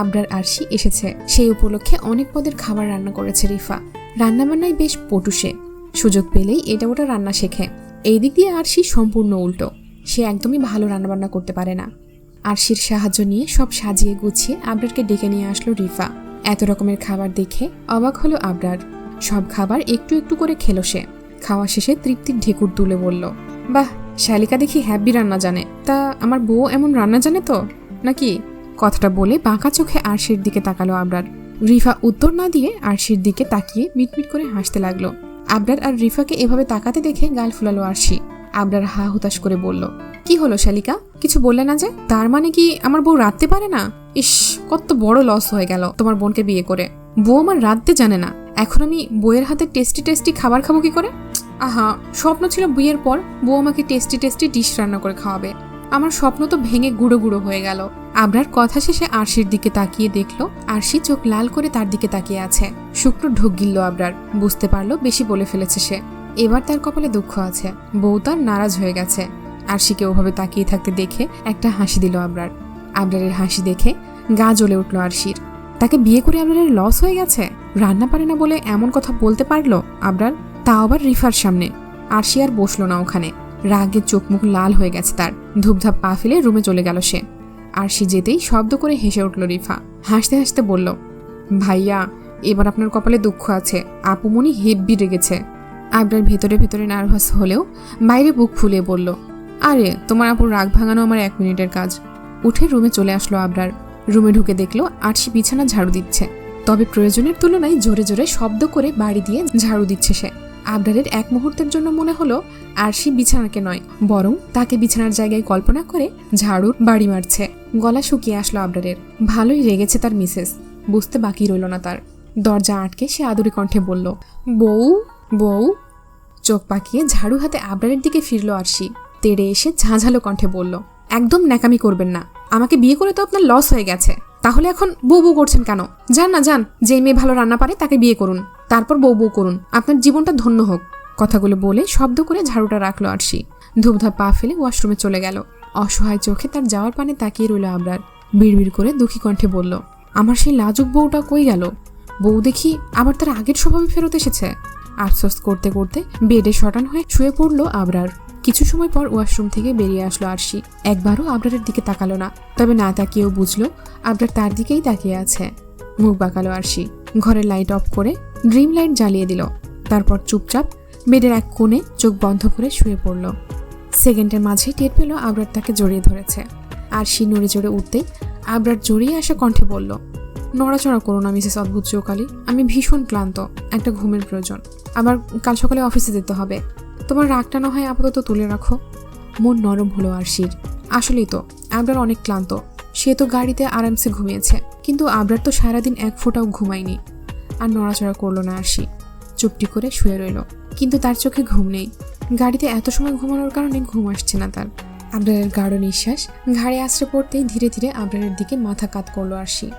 আবরার আরশি এসেছে। সেই উপলক্ষে অনেক পদের খাবার রান্না করেছে রিফা। রান্নাবান্নায় বেশ পটুসে সুযোগ পেলেই এটা ওটা রান্না শেখে। এই দিক দিয়ে আরশি সম্পূর্ণ উল্টো। সে একদমই ভালো রান্নাবান্না করতে পারে না। আরশির সাহায্য নিয়ে সব সাজিয়ে গুছিয়ে আবরারকে ডেকে নিয়ে আসলো রিফা। এত রকমের খাবার দেখে অবাক হলো আবরার। সব খাবার একটু একটু করে খেলো সে। খাওয়া শেষে তৃপ্তির ঢেকুর তুলে বলল, বাহ, শালিকা দেখি হ্যাপি রান্না জানে। তা আমার বউ এমন রান্না জানে তো? নাকি কথাটা বলে বাঁকা চোখে আরশির দিকে তাকালো আবরার। রিফা উত্তর না দিয়ে আরশির দিকে তাকিয়ে মিটমিট করে হাসতে লাগল। আবরার আর রিফাকে এভাবে তাকাতে দেখে গাল ফুলালো আরশি। আবরার হা হুতাশ করে বলল, কি হলো শালিকা? কিছু বললে না যে? তার মানে কি আমার বউ রাঁধতে পারে না? ইস, কত বড় লস হয়ে গেল তোমার বোনকে বিয়ে করে। বউ আমার রাঁধতে জানে না। এখন আমি বইয়ের হাতে টেস্টি টেস্টি খাবার খাব কি করে? আহা, স্বপ্ন ছিল বিয়ের পর বউ আমাকে টেস্টি টেস্টি ডিশ রান্না করে খাওয়াবে। আমার স্বপ্ন তো ভেঙে গুঁড়ো গুঁড়ো হয়ে গেল। আবরার কথা শেষে আরশির দিকে তাকিয়ে দেখল, আরশি চোখ লাল করে তার দিকে তাকিয়ে আছে। শুক্র ঢোক গিলল আবরার, বুঝতে পারল বেশি বলে ফেলেছে সে। এবার তার কপালে দুঃখ আছে, বউ তার নারাজ হয়ে গেছে। আরশিকে ওভাবে তাকিয়ে থাকতে দেখে একটা হাসি দিল আবরার। আবরারের হাসি দেখে গা জ্বলে উঠল আরশির। তাকে বিয়ে করে আবরারের লস হয়ে গেছে? রান্না পারে না বলে এমন কথা বলতে পারল আবরার? তা আবার রিফার সামনে। আরশি আর বসল না ওখানে। রাগে চোখ মুখ লাল হয়ে গেছে তার। ধূপধাপ পা ফেলে রুমে চলে গেল সে। আর সে যেতেই শব্দ করে হেসে উঠল রিফা। হাসতে হাসতে বলল, ভাইয়া, এবার আপনার কপালে দুঃখ আছে। আপুমনি হেব্বি রেগেছে আবরার ভেতরে ভেতরে নার্ভাস হলেও বাইরে বুক ফুলিয়ে বলল, আরে, তোমার আপুর রাগ ভাঙানো আমার এক মিনিটের কাজ। উঠে রুমে চলে আসলো আবরার। রুমে ঢুকে দেখল, আরশি বিছানা ঝাড়ু দিচ্ছে। তবে প্রয়োজনের তুলনায় জোরে জোরে শব্দ করে বাড়ি দিয়ে ঝাড়ু দিচ্ছে সে। আবরারের এক মুহূর্তের জন্য মনে হলো আরশি বিছানাকে নয়, বরং তাকে বিছানার জায়গায় কল্পনা করে ঝাড়ুর বাড়ি মারছে। গলা শুকিয়ে আসলো আবরারের ভালোই রেগেছে তার মিসেস। বুঝতে বাকি রইল না তার। দরজা আটকে সে আদুরি কণ্ঠে বলল, বউ বউ। চোখ পাকিয়ে ঝাড়ু হাতে আবরারের দিকে ফিরল আরশি। তেড়ে এসে ঝাঁঝালো কণ্ঠে বলল, একদম ন্যাকামি করবেন না। আমাকে বিয়ে করে তো আপনার লস হয়ে গেছে। তাহলে এখন বউ বউ করছেন কেন? যান না, যান। যে মেয়ে ভালো রান্না পারে তাকে বিয়ে করুন। তারপর বউ বউ করুন, আপনার জীবনটা ধন্য হোক। কথাগুলো বলে শব্দ করে ঝাড়ুটা রাখল আরশি। ধূপধাপ পা ফেলে ওয়াশরুমে চলে গেল। অসহায় চোখে তার যাওয়ার পানে তাকিয়ে রইল আবরার। বিড়বিড় করে দুঃখী কণ্ঠে বলল, আমার সেই লাজুক বউটা কই গেল? বউ দেখি আবার তার আগের স্বভাবে ফেরত এসেছে। আফসোস করতে করতে বেডে শটান হয়ে শুয়ে পড়ল আবরার। কিছু সময় পর ওয়াশরুম থেকে বেরিয়ে আসলো আরশি। একবারও আবরারের দিকে তাকালো না, তবে না তাকিয়েও বুঝলো আবরার তার দিকেই তাকিয়ে আছে। মুখ বাঁকালো আরশি। ঘরের লাইট অফ করে ড্রিম লাইট জ্বালিয়ে দিল। তারপর চুপচাপ বেডের এক কোণে চোখ বন্ধ করে শুয়ে পড়ল। সেকেন্ডের মাঝে টের পেল আবরার তাকে জড়িয়ে ধরেছে। আরশি নড়ে চড়ে উঠতেই আবরার জড়িয়ে আসা কণ্ঠে বলল, নড়াচড়া করো না, মিসেস অদ্ভুত চৌকালি। আমি ভীষণ ক্লান্ত, একটা ঘুমের প্রয়োজন। আবার কাল সকালে অফিসে যেতে হবে। তোমার রাগটা না হয় আপাতত তুলে রাখো। মন নরম হলো আরশির। আসলেই তো, আবরার অনেক ক্লান্ত। সে তো গাড়িতে আরামসে ঘুমিয়েছে। কিন্তু আবরার তো সারাদিন এক ফোঁটাও ঘুমায়নি। আর নড়াচড়া করল না আরশি। চুপটি করে শুয়ে রইল। কিন্তু তার চোখে ঘুম নেই। গাড়িতে এত সময় ঘুমানোর কারণে ঘুম আসছে না তার। আবরারের গাঢ় নিঃশ্বাস ঘাড়ে আশ্রে পড়তেই ধীরে ধীরে আবরারের দিকে মাথা কাত করল আরশি।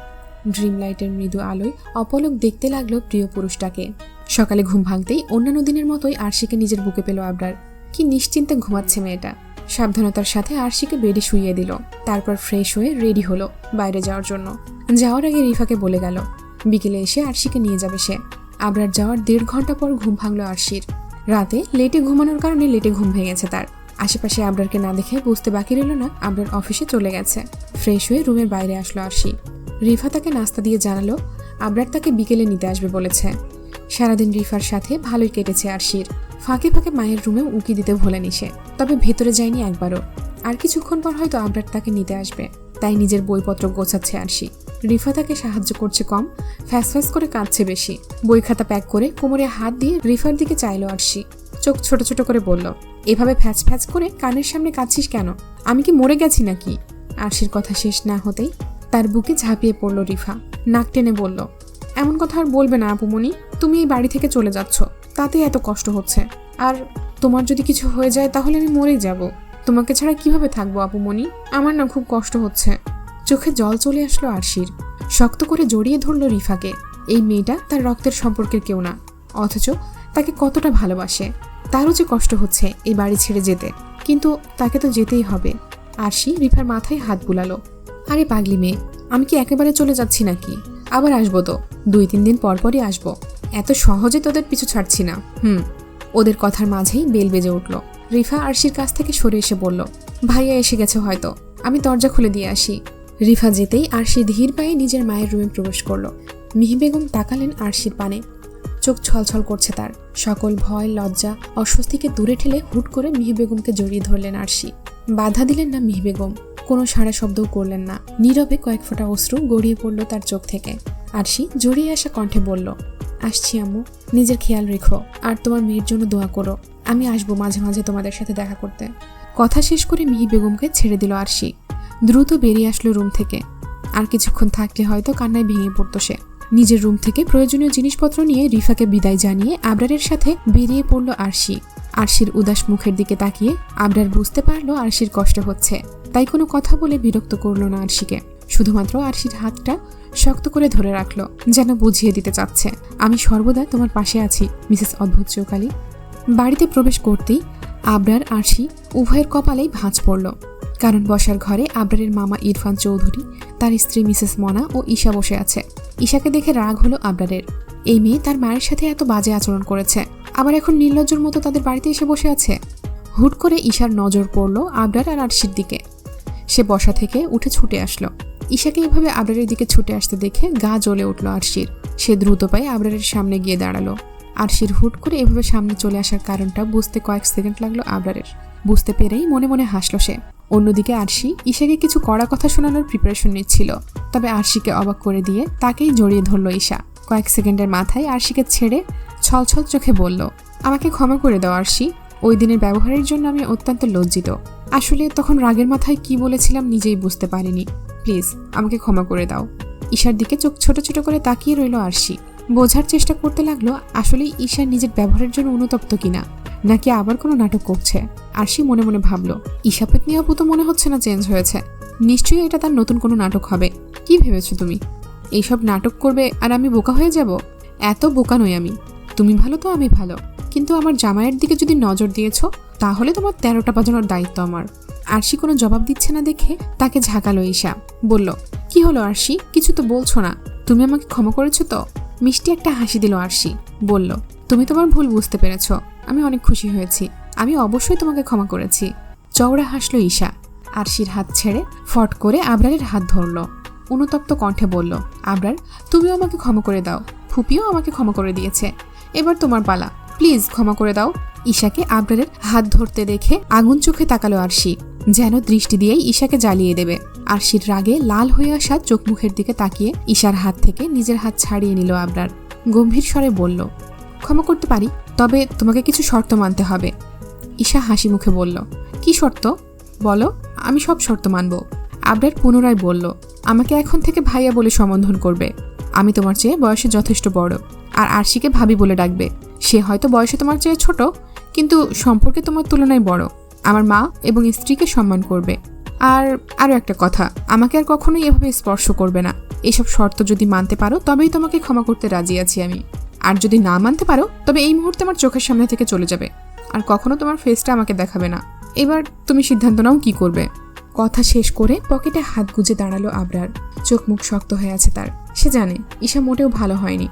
ড্রিম লাইটের মৃদু আলোয় অপলক দেখতে লাগল প্রিয় পুরুষটাকে। সকালে ঘুম ভাঙতেই অন্যান্য দিনের মতোই আরশিকে নিজের বুকে পেল আবরার। কি নিশ্চিন্তে ঘুমাচ্ছে মেয়েটা। সাবধানতার সাথে আরশিকে বেডে শুইয়ে দিল। তারপর ফ্রেশ হয়ে রেডি হলো বাইরে যাওয়ার জন্য। যাওয়ার আগে রিফাকে বলে গেল বিকেলে এসে আরশিকে নিয়ে যাবে সে। আবরার যাওয়ার দেড় ঘণ্টা পর ঘুম ভাঙলো আরশির। রাতে লেটে ঘুমানোর কারণে লেটে ঘুম ভেঙেছে তার। আশেপাশে আবরারকে না দেখে বুঝতে বাকি রইল না আবরার অফিসে চলে গেছে। ফ্রেশ হয়ে রুমের বাইরে আসলো আরশি। রিফা তাকে নাস্তা দিয়ে জানালো, আবরার তাকে বিকেলে নিতে আসবে বলেছে। সারাদিন রিফার সাথে ভালোই কেটেছে আরশির। ফাঁকে ফাঁকে মায়ের রুমেও উকি দিতে ভোলেনি সে, তবে ভেতরে যায়নি একবারও। আর কিছুক্ষণ পর হয়তো আবরার তাকে নিতে আসবে, তাই নিজের বইপত্র গোছাচ্ছে আরশি। রিফা তাকে সাহায্য করছে কম ফ্যাস ফ্যাস করে কাঁদছে বেশি। বই খাতা প্যাক করে কোমরে হাত দিয়ে রিফার দিকে চাইলো আরশি। চোখ ছোট ছোট করে বলল, এভাবে ফ্যাচ ফ্যাচ করে কানের সামনে কাঁদছিস কেন? আমি কি মরে গেছি নাকি? আরশির কথা শেষ না হতেই তার বুকে ঝাঁপিয়ে পড়ল রিফা। নাক টেনে বলল, এমন কথা আর বলবে না আপুমনি তুমি এই বাড়ি থেকে চলে যাচ্ছ। তাতে এত কষ্ট হচ্ছে। আর তোমার যদি কিছু হয়ে যায় তাহলে আমি মরেই যাব। তোমাকে ছাড়া কীভাবে থাকব আপুমনি আমার না খুব কষ্ট হচ্ছে। চোখে জল চলে আসলো আরশির। শক্ত করে জড়িয়ে ধরল রিফাকে। এই মেয়েটা তার রক্তের সম্পর্কের কেউ না। অথচ তাকে কতটা ভালোবাসে। তারও যে কষ্ট হচ্ছে এই বাড়ি ছেড়ে যেতে। কিন্তু তাকে তো যেতেই হবে। আরশি রিফার মাথায় হাত বুলালো। আরে পাগলি মেয়ে, আমি কি একেবারে চলে যাচ্ছি নাকি? আবার আসব তো। দুই তিন দিন পর পরই আসব। এত সহজে তোদের পিছু ছাড়ছি না। হুম। ওদের কথার মাঝেই বেল বেজে উঠল। রিফা আরশির কাছ থেকে সরে এসে বলল, ভাইয়া এসে গেছে হয়তো। আমি দরজা খুলে দিয়ে আসি। রিফা যেতেই আরশি ধীর পায়ে নিজের মায়ের রুমে প্রবেশ করল। মিহি বেগম তাকালেন আরশির পানে। চোখ ছলছল করছে তার। সকল ভয়, লজ্জা, অস্বস্তিকে দূরে ঠেলে হুট করে মিহি বেগমকে জড়িয়ে ধরলেন আরশি। বাধা দিলেন না মিহি বেগম। কোনো সাড়া শব্দও করলেন না। নীরবে কয়েক ফোঁটা অশ্রু গড়িয়ে পড়ল তার চোখ থেকে। আরশি জড়িয়ে আসা কণ্ঠে বলল, আসছি আম্মু, নিজের খেয়াল রেখো। আর তোমার মেয়ের জন্য দোয়া করো। আমি আসব মাঝে মাঝে তোমাদের সাথে দেখা করতে। কথা শেষ করে মিহি বেগমকে ছেড়ে দিল আরশি। দ্রুত বেরিয়ে আসলো রুম থেকে। আর কিছুক্ষণ থাকলে হয়তো কান্নায় ভেঙে পড়তো সে। নিজের রুম থেকে প্রয়োজনীয় জিনিসপত্র নিয়ে রিফাকে বিদায় জানিয়ে আবরারের সাথে বেরিয়ে পড়ল আরশি। আরশির উদাস মুখের দিকে তাকিয়ে আবরার বুঝতে পারল আরশির কষ্ট হচ্ছে। তাই কোনো কথা বলে বিরক্ত করল না আরশিকে। শুধুমাত্র আরশির হাতটা শক্ত করে ধরে রাখল, যেন বুঝিয়ে দিতে চাচ্ছে। আমি সর্বদা তোমার পাশে আছি, মিসেস অদ্ভুত চৌকালী। বাড়িতে প্রবেশ করতেই আবরার, আরশি উভয়ের কপালেই ভাঁজ পড়ল। কারণ বসার ঘরে আবরারের মামা ইরফান চৌধুরী, তার স্ত্রী মিসেস মনা ও ঈশা বসে আছে। ঈশাকে দেখে রাগ হলো আবরারের। এই মেয়ে তার মায়ের সাথে এত বাজে আচরণ করেছে। আবার এখন নির্লজ্জর মতো তাদের বাড়িতে এসে বসে আছে। হুট করে ঈশার নজর পড়ল আবরার আর আরশির দিকে। সে বসা থেকে উঠে ছুটে আসলো। ঈশাকে এভাবে আবরারের দিকে ছুটে আসতে দেখে গা জ্বলে উঠল আরশির। সে দ্রুত পায়ে আবরারের সামনে গিয়ে দাঁড়াল। আরশির হুট করে এভাবে সামনে চলে আসার কারণটা বুঝতে কয়েক সেকেন্ড লাগল আবরারের। বুঝতে পেরেই মনে মনে হাসলো সে। অন্যদিকে আরশি ঈশাকে কিছু কড়া কথা শোনানোর প্রিপারেশন নিচ্ছিল। তবে আরশিকে অবাক করে দিয়ে তাকেই জড়িয়ে ধরল ঈশা। কয়েক সেকেন্ডের মাথায় আরশিকে ছেড়ে ছলছল চোখে বলল, আমাকে ক্ষমা করে দাও আরশি। ওই দিনের ব্যবহারের জন্য আমি অত্যন্ত লজ্জিত। আসলে তখন রাগের মাথায় কি বলেছিলাম নিজেই বুঝতে পারিনি। প্লিজ, আমাকে ক্ষমা করে দাও। ঈশার দিকে চোখ ছোট ছোট করে তাকিয়ে রইল আরশি। বোঝার চেষ্টা করতে লাগল আসলে ঈশা নিজের ব্যবহারের জন্য অনুতপ্ত কিনা। নাকি আবার কোনো নাটক করছে? আরশি মনে মনে ভাবলো ঈশাপেত আপু তো মনে হচ্ছে না চেঞ্জ হয়েছে। নিশ্চয়ই এটা তার নতুন কোনো নাটক হবে। কি ভেবেছো তুমি? এইসব নাটক করবে আর আমি বোকা হয়ে যাব? এত বোকা নই আমি। তুমি ভালো তো আমি ভালো। কিন্তু আমার জামাইয়ের দিকে যদি নজর দিয়েছ, তাহলে তোমার তেরোটা বাজানোর দায়িত্ব আমার। আরশি কোনো জবাব দিচ্ছে না দেখে তাকে ঝাঁকালো ঈশা। বলল, কি হলো আরশি? কিছু তো বলছো না। তুমি আমাকে ক্ষমা করেছ তো? মিষ্টি একটা হাসি দিল আরশি। বলল তুমি তোমার ভুল বুঝতে পেরেছ। আমি অনেক খুশি হয়েছি। আমি অবশ্যই তোমাকে ক্ষমা করেছি। চওড়া হাসল ঈশা। আরশির হাত ছেড়ে ফট করে আবরারের হাত ধরল। অনুতপ্ত কণ্ঠে বলল, আবরার, তুমিও আমাকে ক্ষমা করে দাও। ফুপিও আমাকে ক্ষমা করে দিয়েছে। এবার তোমার পালা। প্লিজ ক্ষমা করে দাও। ঈশাকে আবরারের হাত ধরতে দেখে আগুন চোখে তাকালো আরশি। যেন দৃষ্টি দিয়েই ঈশাকে জ্বালিয়ে দেবে। আরশির রাগে লাল হয়ে আসা চোখ মুখের দিকে তাকিয়ে ঈশার হাত থেকে নিজের হাত ছাড়িয়ে নিল আবরার। গম্ভীর স্বরে বলল ক্ষমা করতে পারি, তবে তোমাকে কিছু শর্ত মানতে হবে। ঈশা হাসি মুখে বলল, কি শর্ত? বলো, আমি সব শর্ত মানব। আবরার পুনরায় বলল, আমাকে এখন থেকে ভাইয়া বলে সম্বোধন করবে। আমি তোমার চেয়ে বয়সে যথেষ্ট বড়। আর আরশিকে ভাবি বলে ডাকবে, সে হয়তো বয়সে তোমার চেয়ে ছোট, কিন্তু সম্পর্কে তোমার তুলনায় বড়। আমার মা এবং স্ত্রীকে সম্মান করবে। আর আরও একটা কথা, আমাকে আর কখনোই এভাবে স্পর্শ করবে না। এসব শর্ত যদি মানতে পারো, তবেই তোমাকে ক্ষমা করতে রাজি আছি আমি। আর যদি না মানতে পারো, তবে এই মুহূর্তে আমার চোখের সামনে থেকে চলে যাবে। আর কখনো তোমার ফেসটা আমাকে দেখাবে না। এবার তুমি সিদ্ধান্ত নাও কি করবে। কথা শেষ করে পকেটে হাত গুজে দাঁড়াল আবরার। চোখ মুখ শক্ত হয়ে আছে তার। সে জানে, ঈশা মোটেও ভালো হয়নি।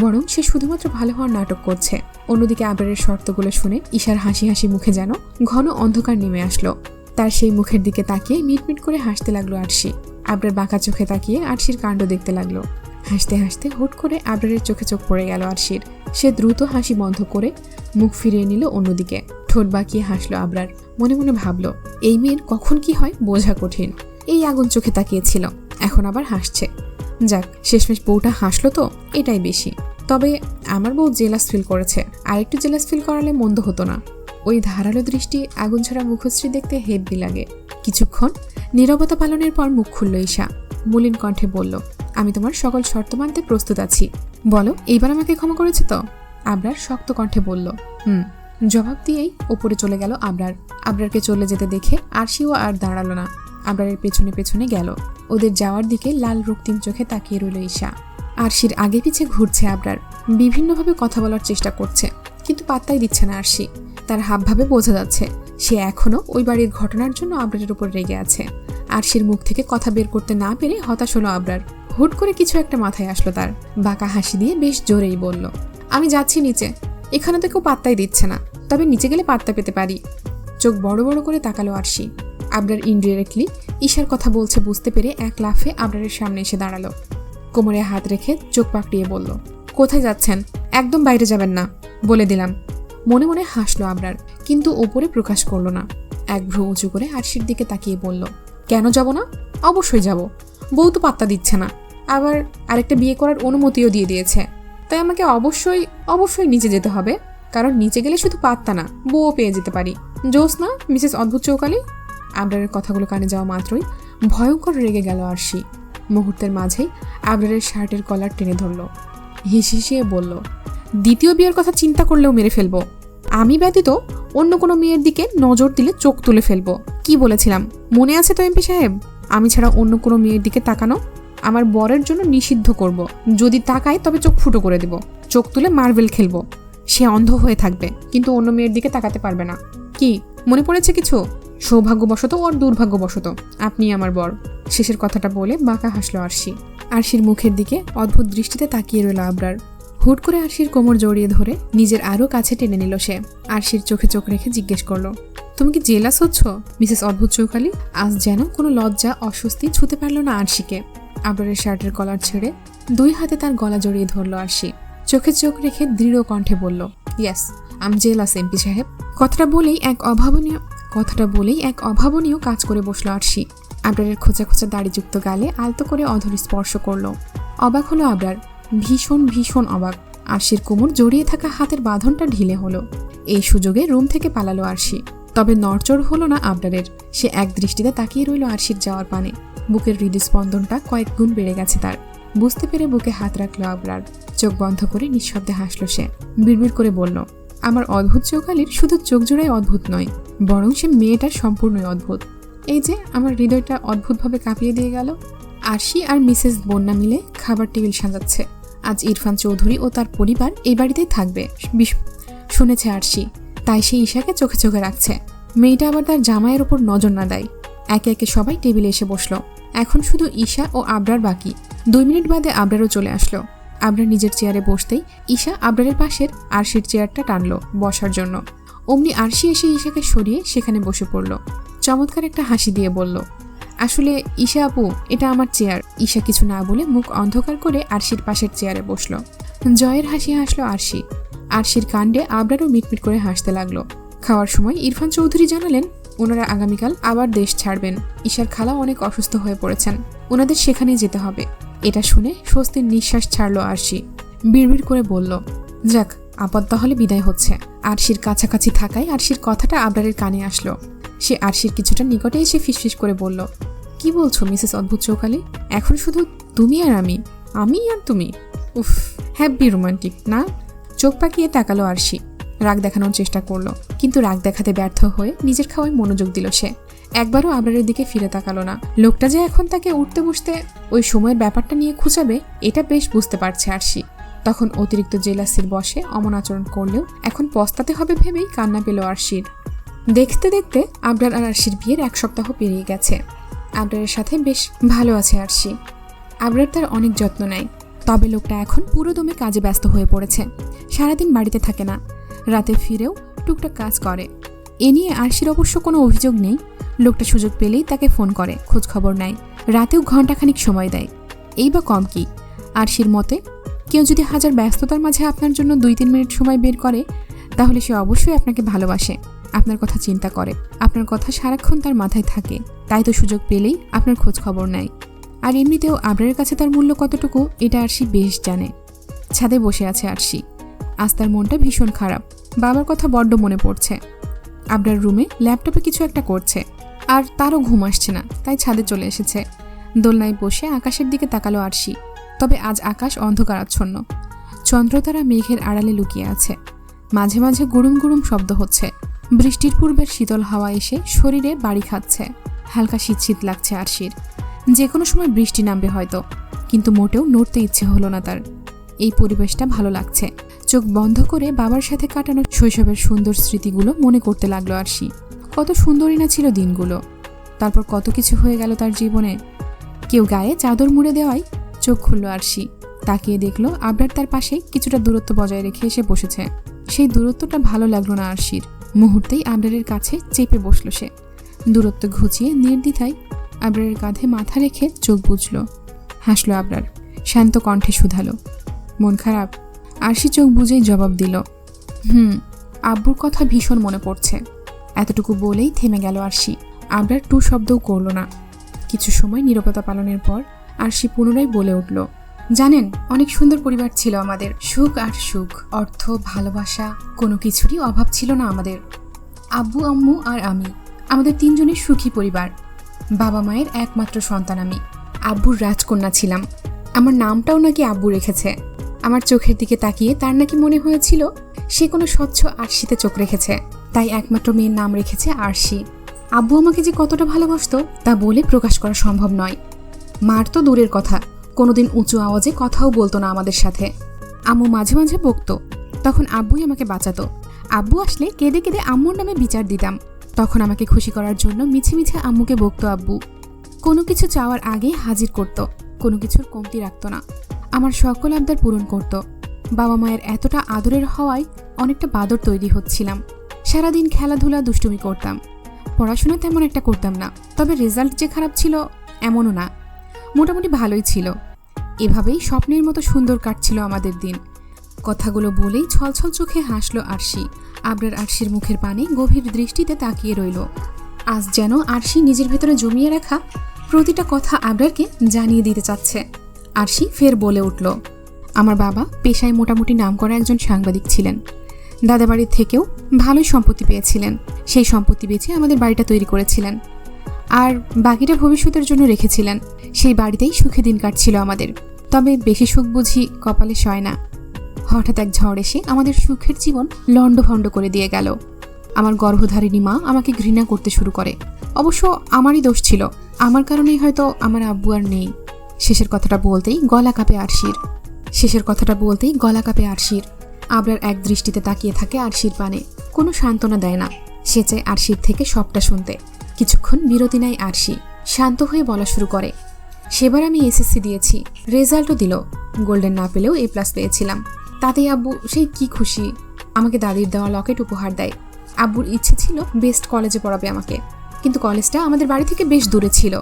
বরং সে শুধুমাত্র ভালো হওয়ার নাটক করছে। অন্যদিকে আবরারের শর্তগুলো শুনে ঈশার হাসি হাসি মুখে যেন ঘন অন্ধকার নেমে আসলো। তার সেই মুখের দিকে তাকিয়ে মিটমিট করে হাসতে লাগল আরশি। আবরার বাঁকা চোখে তাকিয়ে আরশির কাণ্ড দেখতে লাগল। হাসতে হাসতে হুট করে আবরারের চোখে চোখ পড়ে গেল আরশির। সে দ্রুত হাসি বন্ধ করে মুখ ফিরিয়ে নিল অন্যদিকে। ঠোঁট বাঁকিয়ে হাসলো আবরার। মনে মনে ভাবলো, এই মেয়ের কখন কি হয় বোঝা কঠিন। এই আগুন চোখে তাকিয়েছিল, এখন আবার হাসছে। যাক, শেষমেশ বউটা হাসলো তো, এটাই বেশি। তবে আমার বউ জেলাস ফিল করেছে। আর একটু জেলাস ফিল করালে মন্দ হতো না। ওই ধারালো দৃষ্টি, আগুন ছাড়া মুখশ্রী দেখতে হেব্বি লাগে। কিছুক্ষণ, নীরবতা পালনের পর মুখ খুলল ঈশা। মলিন কণ্ঠে বলল আমি তোমার সকল শর্ত মানতে প্রস্তুত আছি। বলো, এইবার আমাকে ক্ষমা করেছে তো? আবরার শক্ত কণ্ঠে বলল, হুম। জবাব দিয়েই ওপরে চলে গেল আবরার। আবরারকে চলে যেতে দেখে আরশিও আর দাঁড়াল না। আবরারের পেছনে পেছনে গেল। ওদের যাওয়ার দিকে লাল রক্তিম চোখে তাকিয়ে রইল ঈশা। আরশির আগে পিছে ঘুরছে আবরার। বিভিন্নভাবে কথা বলার চেষ্টা করছে, কিন্তু পাত্তাই দিচ্ছে না আরশি। তার হাবভাবে বোঝা যাচ্ছে, সে এখনও ওই বাড়ির ঘটনার জন্য আবরারের উপর রেগে আছে। আরশির মুখ থেকে কথা বের করতে না পেরে হতাশ হলো আবরার। হুট করে কিছু একটা মাথায় আসলো তার। বাঁকা হাসি দিয়ে বেশ জোরেই বলল, আমি যাচ্ছি নিচে। এখানে তো কেউ পাত্তাই দিচ্ছে না। তবে নিচে গেলে পাত্তা পেতে পারি। চোখ বড় বড় করে তাকালো আরশি। আবরার ইনডিরেক্টলি ঈশার কথা বলছে বুঝতে পেরে এক লাফে আবরারের সামনে এসে দাঁড়াল। কোমরে হাত রেখে চোখ পাকড়িয়ে বলল, কোথায় যাচ্ছেন? একদম বাইরে যাবেন না। বলে দিলাম। মনে মনে হাসলো আবরার, কিন্তু ওপরে প্রকাশ করল না। এক ভ্রু উঁচু করে আরশির দিকে তাকিয়ে বলল, কেন যাব না? অবশ্যই যাব। বউ তো পাত্তা দিচ্ছে না। আবার আরেকটা বিয়ে করার অনুমতিও দিয়ে দিয়েছে। তাই আমাকে অবশ্যই অবশ্যই নিচে যেতে হবে। কারণ নিচে গেলে শুধু পাত্তা না, বউও পেয়ে যেতে পারি। জোস না মিসেস অদ্ভুত চৌকালি, আবরারের কথাগুলো কানে যাওয়া মাত্রই ভয়ঙ্কর রেগে গেল আরশি। মুহূর্তের মাঝেই আবরারের শার্টের কলার টেনে ধরল। হিসিয়ে বলল, দ্বিতীয় বিয়ের কথা চিন্তা করলেও মেরে ফেলব। আমি ব্যতীত অন্য কোনো মেয়ের দিকে নজর দিলে চোখ তুলে ফেলব। কি বলেছিলাম? মনে আছে তো এমপি সাহেব? আমি ছাড়া অন্য কোনো মেয়ের দিকে তাকানো আমার বরের জন্য নিষিদ্ধ করব। যদি তাকায় তবে চোখ ফুটো করে দেব। চোখ তুলে মার্বেল খেলব। সে অন্ধ হয়ে থাকবে, কিন্তু অন্য মেয়ের দিকে তাকাতে পারবে না। কি, মনে পড়েছে কিছু? সৌভাগ্যবশত ওর দুর্ভাগ্যবশত, আপনি আমার বর। শেষের কথাটা বলে বাঁকা হাসলো আরশি। আরশির মুখের দিকে অদ্ভুত দৃষ্টিতে তাকিয়ে রইল আবরার। হুট করে আরশির কোমর জড়িয়ে ধরে নিজের আরও কাছে টেনে নিল সে। আরশির চোখে চোখ রেখে জিজ্ঞেস করল, তুমি কি জেলাস হচ্ছ? মিসেস অদ্ভুত চৌখালি, আজ যেন কোনো লজ্জা, অস্বস্তি ছুতে পারল না আরশিকে। আবরারের শার্টের কলার ছেড়ে দুই হাতে তার গলা জড়িয়ে ধরল আরশি। চোখে চোখ রেখে দৃঢ় কণ্ঠে বলল, ইয়েস, আম জেলাস এমপি সাহেব। কথাটা বলেই এক অভাবনীয় কথাটা বলেই এক অভাবনীয় কাজ করে বসল আরশি। আবরারের খোঁচা খোঁচা দাড়িযুক্ত গালে আলতো করে অধর স্পর্শ করল। অবাক হলো আবরার। ভীষণ ভীষণ অবাক। আরশির কোমর জড়িয়ে থাকা হাতের বাঁধনটা ঢিলে হলো। এই সুযোগে রুম থেকে পালালো আরশি। তবে নড়চড় হলো না আবরারের। সে এক দৃষ্টিতে তাকিয়ে রইল আরশির যাওয়ার পানে। বুকের হৃদস্পন্দনটা কয়েক গুণ বেড়ে গেছে তার। বুঝতে পেরে বুকে হাত রাখল আবরার। চোখ বন্ধ করে নিঃশব্দে হাসলো সে। বিড়বিড় করে বলল, আমার অদ্ভুত চোখালির শুধু চোখ জোড়াই অদ্ভুত নয়, বরং সে মেয়েটার সম্পূর্ণই অদ্ভুত। এই যে, আমার হৃদয়টা অদ্ভুতভাবে কাঁপিয়ে দিয়ে গেল। আরশি আর মিসেস বন্যা মিলে খাবার টেবিল সাজাচ্ছে। আজ ইরফান চৌধুরী ও তার পরিবার এই বাড়িতেই থাকবে। শুনেছে আরশি, তাই সে ঈশাকে চোখে চোখে রাখছে। মেয়েটা আবার তার জামাইয়ের ওপর নজর না দেয়। একে একে সবাই টেবিলে এসে বসল। এখন শুধু ঈশা ও আবরার বাকি। দুই মিনিট বাদে আবরারও চলে আসলো। আবরার নিজের চেয়ারে বসতেই ঈশা আবরারের পাশের আরশির চেয়ারটা টানলো বসার জন্য। অমনি আরশি এসে ঈশাকে সরিয়ে সেখানে বসে পড়ল। চমৎকার একটা হাসি দিয়ে বলল, আসলে ঈশা আপু, এটা আমার চেয়ার। ঈশা কিছু না বলে মুখ অন্ধকার করে আরশির পাশের চেয়ারে বসল। জয়ের হাসি হাসলো আরশি। আরশির কাণ্ডে আবরারও মিটমিট করে হাসতে লাগল। খাওয়ার সময় ইরফান চৌধুরী জানালেন ওনারা আগামীকাল আবার দেশ ছাড়বেন। ঈশার খালা অনেক অসুস্থ হয়ে পড়েছেন। ওনাদের সেখানে যেতে হবে। এটা শুনে স্বস্তির নিঃশ্বাস ছাড়লো আরশি। বিড়বিড় করে বলল, যাক, আপদ তাহলে বিদায় হচ্ছে। আরশির কাছাকাছি থাকায় আরশির কথাটা আবরারের কানে আসলো। সে আরশির কিছুটা নিকটে এসে ফিসফিস করে বলল, কি বলছো, মিসেস অদ্ভুত চৌকালি এখন শুধু তুমি আর আমি। আমি আর তুমি? উফ, হ্যাপি রোমান্টিক, না? চোখ পাকিয়ে তাকালো আরশি। রাগ দেখানোর চেষ্টা করল। কিন্তু রাগ দেখাতে ব্যর্থ হয়ে নিজের খাওয়ায় মনোযোগ দিল সে। একবারও আবরারের দিকে ফিরে তাকালো না। লোকটা যে এখন তাকে উঠতে বসতে ওই সময়ের ব্যাপারটা নিয়ে খুঁচাবে এটা বেশ বুঝতে পারছে আরশি। তখন অতিরিক্ত জেলাসির বসে অমন আচরণ করলেও এখন পস্তাতে হবে ভেবেই কান্না পেল আরশির। দেখতে দেখতে আবরার আর আরশির বিয়ের এক সপ্তাহ পেরিয়ে গেছে। আবরারের সাথে বেশ ভালো আছে আরশি। আবরার তার অনেক যত্ন নেয়। তবে লোকটা এখন পুরো দমে কাজে ব্যস্ত হয়ে পড়েছে। সারাদিন বাড়িতে থাকে না। রাতে ফিরেও টুকটাক কাজ করে। এ নিয়ে আরশির অবশ্য কোনো অভিযোগ নেই। লোকটা সুযোগ পেলেই তাকে ফোন করে খোঁজ খবর নেয়। রাতেও ঘন্টাখানিক সময় দেয়। এই বা কম কি? আরশির মতে, কেউ যদি হাজার ব্যস্ততার মাঝে আপনার জন্য দুই তিন মিনিট সময় বের করে, তাহলে সে অবশ্যই আপনাকে ভালোবাসে। আপনার কথা চিন্তা করে। আপনার কথা সারাক্ষণ তার মাথায় থাকে। তাই তো সুযোগ পেলেই আপনার খোঁজ খবর নেয়। আর এমনিতেও আবরারের কাছে তার মূল্য কতটুকু, এটা আরশি বেশ জানে। ছাদে বসে আছে আরশি। আজ তার মনটা ভীষণ খারাপ। বাবার কথা বড্ড মনে পড়ছে। আবরার রুমে ল্যাপটপে কিছু একটা করছে। আর তারও ঘুম আসছে না, তাই ছাদে চলে এসেছে। দোলনায় বসে আকাশের দিকে তাকালো আরশি। তবে আজ আকাশ অন্ধকারাচ্ছন্ন। চন্দ্রতারা মেঘের আড়ালে লুকিয়ে আছে। মাঝে মাঝে গুড়ুম গুড়ুম শব্দ হচ্ছে। বৃষ্টির পূর্বের শীতল হাওয়া এসে শরীরে বাড়ি খাচ্ছে। হালকা শীত শীত লাগছে আরশির। যে কোনো সময় বৃষ্টি নামবে হয়তো, কিন্তু মোটেও নড়তে ইচ্ছে হলো না তার। এই পরিবেশটা ভালো লাগছে। চোখ বন্ধ করে বাবার সাথে কাটানো শৈশবের সুন্দর স্মৃতিগুলো মনে করতে লাগল আরশি। কত সুন্দরী না ছিল দিনগুলো। তারপর কত কিছু হয়ে গেল তার জীবনে। কেউ গায়ে চাদর মুড়ে দেওয়ায় চোখ খুলল আরশি। তাকিয়ে দেখল আবরার তার পাশে কিছুটা দূরত্ব বজায় রেখে এসে বসেছে। সেই দূরত্বটা ভালো লাগল না আরশির। মুহূর্তেই আবরারের কাছে চেপে বসল সে। দূরত্ব ঘুচিয়ে নির্দ্বিধায় আবরারের কাঁধে মাথা রেখে চোখ বুঝলো হাসলো আবরার। শান্ত কণ্ঠে শুধালো। মন খারাপ? আরশি চোখ বুঝেই জবাব দিল, হুম, আব্বুর কথা ভীষণ মনে পড়ছে। এতটুকু বলেই থেমে গেল আরশি। আবরার টু শব্দও করল না। কিছু সময় নীরবতা পালনের পর আরশি পুনরায় বলে উঠল, জানেন, অনেক সুন্দর পরিবার ছিল আমাদের। সুখ আর সুখ, অর্থ, ভালোবাসা, কোনো কিছুরই অভাব ছিল না আমাদের। আব্বু, আম্মু আর আমি, আমাদের তিনজনের সুখী পরিবার। বাবা মায়ের একমাত্র সন্তান আমি। আব্বুর রাজকন্যা ছিলাম। আমার নামটাও নাকি আব্বু রেখেছে। আমার চোখের দিকে তাকিয়ে তার নাকি মনে হয়েছিল সে কোনো স্বচ্ছ আরশিতে চোখ রেখেছে। তাই একমাত্র মেয়ের নাম রেখেছে আরশি। আব্বু আমাকে যে কতটা ভালোবাসতো তা বলে প্রকাশ করা সম্ভব নয়। মার তো দূরের কথা, কোনোদিন উঁচু আওয়াজে কথাও বলতো না আমাদের সাথে। আম্মু মাঝে মাঝে বকতো, তখন আব্বুই আমাকে বাঁচাতো। আব্বু আসলে কেঁদে কেঁদে আম্মুর নামে বিচার দিতাম। তখন আমাকে খুশি করার জন্য মিছে মিছে আম্মুকে বকতো আব্বু। কোনো কিছু চাওয়ার আগে হাজির করত, কোনো কিছুর কমতি রাখতো না। আমার সকল আবদার পূরণ করত। বাবা মায়ের এতটা আদরের হওয়ায় অনেকটা বাদর তৈরি হচ্ছিলাম। সারাদিন খেলাধুলা দুষ্টুমি করতাম। পড়াশোনা তেমন একটা করতাম না, তবে রেজাল্ট যে খারাপ ছিল, এমনও না। মোটামুটি ভালোই ছিল। এভাবেই স্বপ্নের মতো সুন্দর কাটছিল আমাদের দিন। কথাগুলো বলেই ছলছল চোখে হাসলো আরশি। আবরার আরশির মুখের পানে গভীর দৃষ্টিতে তাকিয়ে রইল। আজ যেন আরশি নিজের ভেতরে জমিয়ে রাখা প্রতিটা কথা আবরারকে জানিয়ে দিতে চাচ্ছে। আরশি ফের বলে উঠল, আমার বাবা পেশায় মোটামুটি নামকরা একজন সাংবাদিক ছিলেন। দাদাবাড়ির থেকেও ভালোই সম্পত্তি পেয়েছিলেন। সেই সম্পত্তি বেচে আমাদের বাড়িটা তৈরি করেছিলেন। আর বাকিটা ভবিষ্যতের জন্য রেখেছিলেন। সেই বাড়িতেই সুখে দিন কাটছিল আমাদের। তবে বেশি সুখ বুঝি কপালে সয় না। হঠাৎ এক ঝড় এসে আমাদের সুখের জীবন লণ্ডভণ্ড করে দিয়ে গেল। আমার গর্ভধারিণী মা আমাকে ঘৃণা করতে শুরু করে। অবশ্য আমারই দোষ ছিল। আমার কারণেই হয়তো আমার আব্বু আর নেই। শেষের কথাটা বলতেই গলা কাঁপে আরশির। শেষের কথাটা বলতেই গলা কাঁপে আরশির। আবরার এক দৃষ্টিতে তাকিয়ে থাকে আরশির পানে। কোনো সান্ত্বনা দেয় না। সে চায় আরশির থেকে সবটা শুনতে। কিছুক্ষণ বিরতি নেয় আরশি। শান্ত হয়ে বলা শুরু করে। সেবার আমি এসএসসি দিয়েছি। রেজাল্টও দিল। গোল্ডেন না পেলেও এ প্লাস পেয়েছিলাম। তাতেই আব্বু সেই কি খুশি? আমাকে দাদির দেওয়া লকেট উপহার দেয়। আব্বুর ইচ্ছে ছিল বেস্ট কলেজে পড়াবে আমাকে। কিন্তু কলেজটা আমাদের বাড়ি থেকে বেশ দূরে ছিল।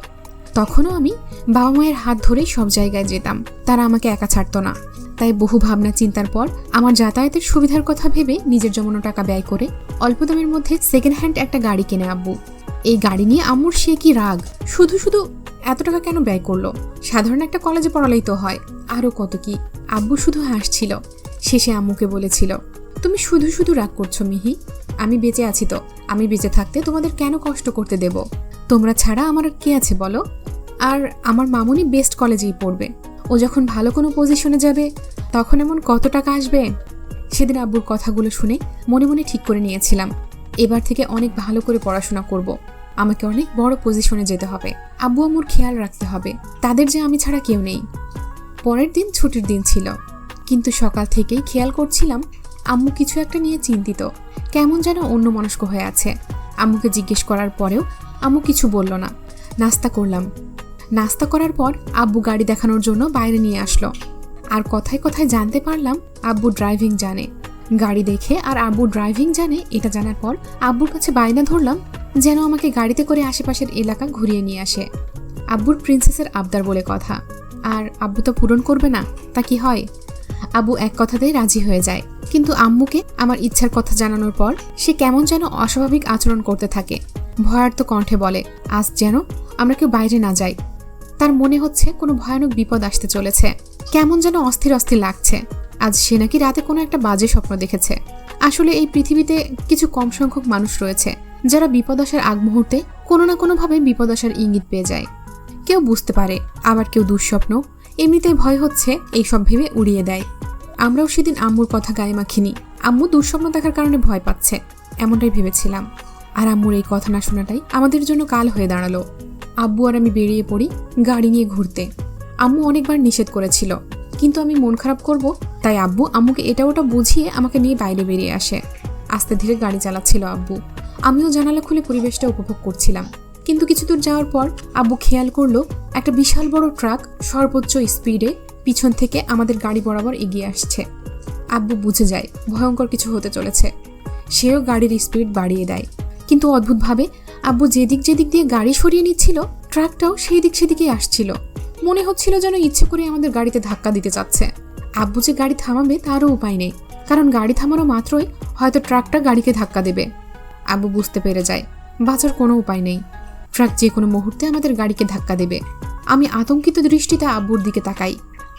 তখনও আমি বাবা মায়ের হাত ধরেই সব জায়গায় যেতাম। তারা আমাকে একা ছাড়তো না। তাই বহু ভাবনা চিন্তার পর আমার যাতায়াতের সুবিধার কথা ভেবে নিজের জমানো টাকা ব্যয় করে অল্প দামের মধ্যে সেকেন্ড হ্যান্ড একটা গাড়ি কেনে আব্বু। এই গাড়ি নিয়ে আম্মুর সে কি রাগ? শুধু শুধু এত টাকা কেন ব্যয় করল? সাধারণ একটা কলেজে পড়ালেই তো হয়। আরও কত কি? আব্বু শুধু হাসছিল। শেষে আম্মুকে বলেছিল, তুমি শুধু শুধু রাগ করছ মিহি। আমি বেঁচে আছি তো। আমি বেঁচে থাকতে তোমাদের কেন কষ্ট করতে দেব? তোমরা ছাড়া আমার কে আছে বলো? আর আমার মামুনি বেস্ট কলেজেই পড়বে। ও যখন ভালো কোনো পজিশনে যাবে, তখন এমন কত টাকা আসবে? সেদিন আব্বুর কথাগুলো শুনে মনে মনে ঠিক করে নিয়েছিলাম। এবার থেকে অনেক ভালো করে পড়াশোনা করব। আমাকে অনেক বড় পজিশনে যেতে হবে। আব্বু আম্মুর খেয়াল রাখতে হবে। তাদের যে আমি ছাড়া কেউ নেই। পরের দিন ছুটির দিন ছিল। কিন্তু সকাল থেকেই খেয়াল করছিলাম, আম্মু কিছু একটা নিয়ে চিন্তিত। কেমন যেন অন্য মনস্ক হয়ে আছে। আম্মুকে জিজ্ঞেস করার পরেও আম্মু কিছু বলল না। নাস্তা করলাম। নাস্তা করার পর আব্বু গাড়ি দেখানোর জন্য বাইরে নিয়ে আসলো। আর কথায় কথায় জানতে পারলাম আব্বু ড্রাইভিং জানে। গাড়ি দেখে আর আব্বু ড্রাইভিং জানে এটা জানার পর আব্বুর কাছে বায়না ধরলাম যেন আমাকে গাড়িতে করে আশেপাশের এলাকা ঘুরিয়ে নিয়ে আসে। আব্বুর প্রিন্সেসের আবদার বলে কথা। আর আব্বু তো পূরণ করবে না, তা কি হয়? আব্বু এক কথাতেই রাজি হয়ে যায়। কিন্তু আম্মুকে আমার ইচ্ছার কথা জানানোর পর সে কেমন যেন অস্বাভাবিক আচরণ করতে থাকে। ভয়ার্ত কণ্ঠে বলে, আজ যেন আমরা কেউ বাইরে না যাই। তার মনে হচ্ছে কোনো ভয়ানক বিপদ আসতে চলেছে। কেমন যেন অস্থির অস্থির লাগছে। আজ সে নাকি রাতে কোনো একটা বাজে স্বপ্ন দেখেছে। আসলে এই পৃথিবীতে কিছু কম সংখ্যক মানুষ রয়েছে, যারা বিপদ আসার আগ মুহূর্তে কোনো না কোনোভাবে বিপদ আসার ইঙ্গিত পেয়ে যায়। কেউ বুঝতে পারে, আবার কেউ দুঃস্বপ্ন। এমনিতেই ভয় হচ্ছে এইসব ভেবে উড়িয়ে দেয়। আমরাও সেদিন আম্মুর কথা গায়ে মাখিনি। আম্মু দুঃস্বপ্ন দেখার কারণে ভয় পাচ্ছে, এমনটাই ভেবেছিলাম। আর আম্মুর এই কথা না শোনাটাই আমাদের জন্য কাল হয়ে দাঁড়াল। আব্বু আর আমি বেরিয়ে পড়ি গাড়ি নিয়ে ঘুরতে। আম্মু অনেকবার নিষেধ করেছিল, কিন্তু আমি মন খারাপ করব, তাই আব্বু আম্মুকে এটা ওটা বুঝিয়ে আমাকে নিয়ে বাইরে বেরিয়ে আসে। আস্তে ধীরে গাড়ি চালাচ্ছিল আব্বু। আমিও জানালা খুলে পরিবেশটা উপভোগ করছিলাম। কিন্তু কিছু দূর যাওয়ার পর আব্বু খেয়াল করল, একটা বিশাল বড় ট্রাক সর্বোচ্চ স্পিডে পিছন থেকে আমাদের গাড়ি বরাবর এগিয়ে আসছে। আব্বু বুঝে যায়, ভয়ঙ্কর কিছু হতে চলেছে। সেও গাড়ির স্পিড বাড়িয়ে দেয়। কিন্তু অদ্ভুতভাবে আব্বু যেদিক যেদিক দিয়ে গাড়ি সরিয়ে নিচ্ছিল, ট্রাকটাও সেই দিক সেদিকেই আসছিল। মনে হচ্ছিল যেন ইচ্ছে করে আমাদের গাড়িতে ধাক্কা দিতে চাচ্ছে। আব্বু যে গাড়ি থামাবে তারও উপায় নেই, কারণ গাড়ি থামানো মাত্রই হয়তো ট্রাকটা গাড়িকে ধাক্কা দেবে। আব্বু বুঝতে পেরে যায়, বাঁচার কোনো উপায় নেই। ট্রাক যে কোনো মুহূর্তে আমাদের গাড়িকে ধাক্কা দেবে। আমি আতঙ্কিত দৃষ্টিতে আব্বুর দিকে তাকাই।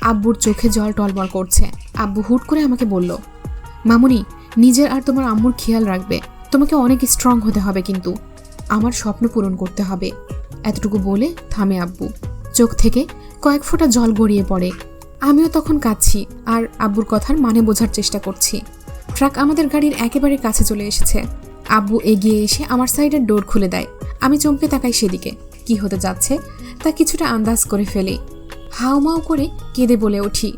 আব্বুর চোখে জল টলমল করছে। আব্বু হুট করে আমাকে বলল, মামুনি, নিজের আর তোমার আম্মুর খেয়াল রাখবে। তোমাকে অনেক স্ট্রং হতে হবে কিন্তু। আমার স্বপ্ন পূরণ করতে হবে। এতটুকু বলে থামে আব্বু। চোখ থেকে কয়েক ফোঁটা জল গড়িয়ে পড়ে। আমিও তখন কাঁদছি আর আব্বুর কথার মানে বোঝার চেষ্টা করছি। ট্রাক আমাদের গাড়ির একেবারে কাছে চলে এসেছে। আব্বু এগিয়ে এসে আমার সাইডের ডোর খুলে দেয়। আমি চমকে তাকাই সেদিকে। কি হতে যাচ্ছে তা কিছুটা আন্দাজ করে ফেলি। হাউমাউ করে কেঁদে বলে উঠি,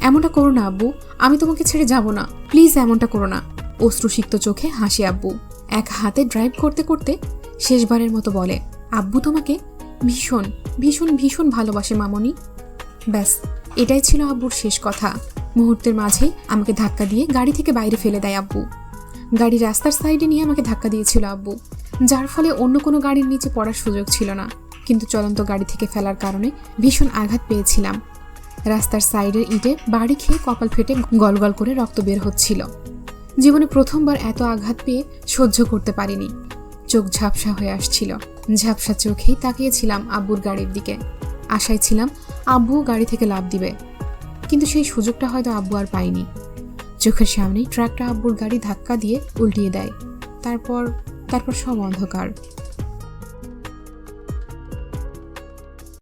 এমনটা করো না আব্বু, আমি তোমাকে ছেড়ে যাব না। প্লিজ এমনটা করো না। অশ্রুসিক্ত চোখে হাসি আব্বু। এক হাতে ড্রাইভ করতে করতে শেষবারের মতো বলে, আব্বু তোমাকে ভীষণ ভীষণ ভীষণ ভালোবাসে মামনি। ব্যাস, এটাই ছিল আব্বুর শেষ কথা। মুহূর্তের মাঝেই আমাকে ধাক্কা দিয়ে গাড়ি থেকে বাইরে ফেলে দেয় আব্বু। গাড়ি রাস্তার সাইডে নিয়ে আমাকে ধাক্কা দিয়েছিল আব্বু, যার ফলে অন্য কোনো গাড়ির নিচে পড়ার সুযোগ ছিল না। কিন্তু চলন্ত গাড়ি থেকে ফেলার কারণে ভীষণ আঘাত পেয়েছিলাম। রাস্তার সাইডের ইটে বাড়ি খেয়ে কপাল ফেটে গলগল করে রক্ত বের হচ্ছিল। জীবনে প্রথমবার এত আঘাত পেয়ে সহ্য করতে পারিনি। চোখ ঝাপসা হয়ে আসছিল। ঝাপসা চোখেই তাকিয়েছিলাম আব্বুর গাড়ির দিকে। আশায় ছিলাম, আব্বু গাড়ি থেকে লাভ দিবে। কিন্তু সেই সুযোগটা হয়তো আব্বু আর পাইনি চোখের সামনেই ট্রাকটা আব্বুর গাড়ি ধাক্কা দিয়ে উল্টিয়ে দেয়। তারপর তারপর সব অন্ধকার।